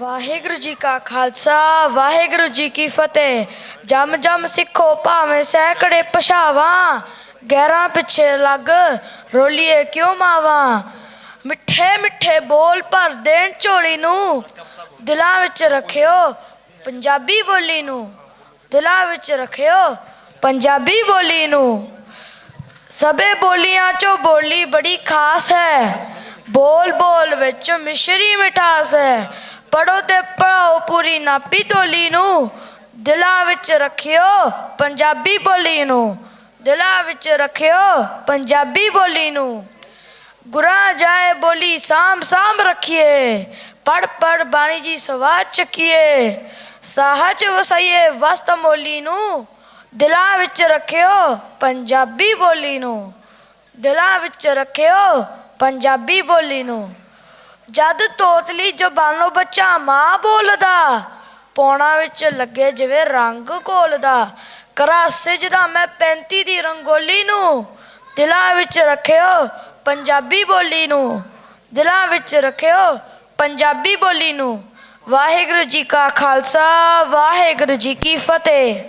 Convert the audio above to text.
ਵਾਹਿਗੁਰੂ ਜੀ ਕਾ ਖਾਲਸਾ, ਵਾਹਿਗੁਰੂ ਜੀ ਕੀ ਫਤਿਹ। ਜਮ ਜਮ ਸਿੱਖੋ, ਭਾਵੇਂ ਸੈਕੜੇ ਪਛਾਵਾਂ ਗੈਰਾਂ ਪਿੱਛੇ ਲੱਗ, ਰੋਲੀਏ ਕਿਉਂ ਮਾਵਾਂ? ਮਿੱਠੇ ਮਿੱਠੇ ਬੋਲ ਭਰ ਦੇਣ ਝੋਲੀ ਨੂੰ। ਦਿਲਾਂ ਵਿੱਚ ਰੱਖਿਓ ਪੰਜਾਬੀ ਬੋਲੀ ਨੂੰ। ਦਿਲਾਂ ਵਿੱਚ ਰੱਖਿਓ ਪੰਜਾਬੀ ਬੋਲੀ ਨੂੰ। ਸਭੇ ਬੋਲੀਆਂ ਚੋਂ ਬੋਲੀ ਬੜੀ ਖਾਸ ਹੈ। ਬੋਲ ਬੋਲ ਵਿੱਚ ਮਿਸ਼ਰੀ ਮਿਠਾਸ ਹੈ। ਪੜੋ ਤੇ ਪੜਾਓ ਪੂਰੀ ਨਾਪੀ ਤੋਲੀ ਨੂੰ। ਦਿਲਾਂ ਵਿੱਚ ਰੱਖਿਓ ਪੰਜਾਬੀ ਬੋਲੀ ਨੂੰ। ਦਿਲਾਂ ਵਿੱਚ ਰੱਖਿਓ ਪੰਜਾਬੀ ਬੋਲੀ ਨੂੰ। ਗੁਰਾਂ ਜਾਏ ਬੋਲੀ ਸਾਮ ਸਾਮ ਰੱਖੀਏ। ਪੜ ਪੜ ਬਾਣੀ ਜੀ ਸਵਾਦ ਚੱਕੀਏ। ਸਾਹਜ ਵਸਾਈਏ ਵਸਤ ਮੋਲੀ ਨੂੰ। ਦਿਲਾਂ ਵਿੱਚ ਰੱਖਿਓ ਪੰਜਾਬੀ ਬੋਲੀ ਨੂੰ। ਦਿਲਾਂ ਵਿੱਚ ਰੱਖਿਓ ਪੰਜਾਬੀ ਬੋਲੀ ਨੂੰ। ਜਦ ਤੋਤਲੀ ਜ਼ਬਾਨੋਂ ਬੱਚਾ ਮਾਂ ਬੋਲਦਾ, ਪੌਣਾ ਵਿੱਚ ਲੱਗੇ ਜਿਵੇਂ ਰੰਗ ਘੋਲਦਾ। ਕਰਾ ਸਿਜਦਾ ਮੈਂ 35 ਦੀ ਰੰਗੋਲੀ ਨੂੰ, ਦਿਲਾਂ ਵਿੱਚ ਰੱਖਿਓ ਪੰਜਾਬੀ ਬੋਲੀ ਨੂੰ। ਦਿਲਾਂ ਵਿੱਚ ਰੱਖਿਓ ਪੰਜਾਬੀ ਬੋਲੀ ਨੂੰ। ਵਾਹਿਗੁਰੂ ਜੀ ਕਾ ਖਾਲਸਾ, ਵਾਹਿਗੁਰੂ ਜੀ ਕੀ ਫਤਿਹ।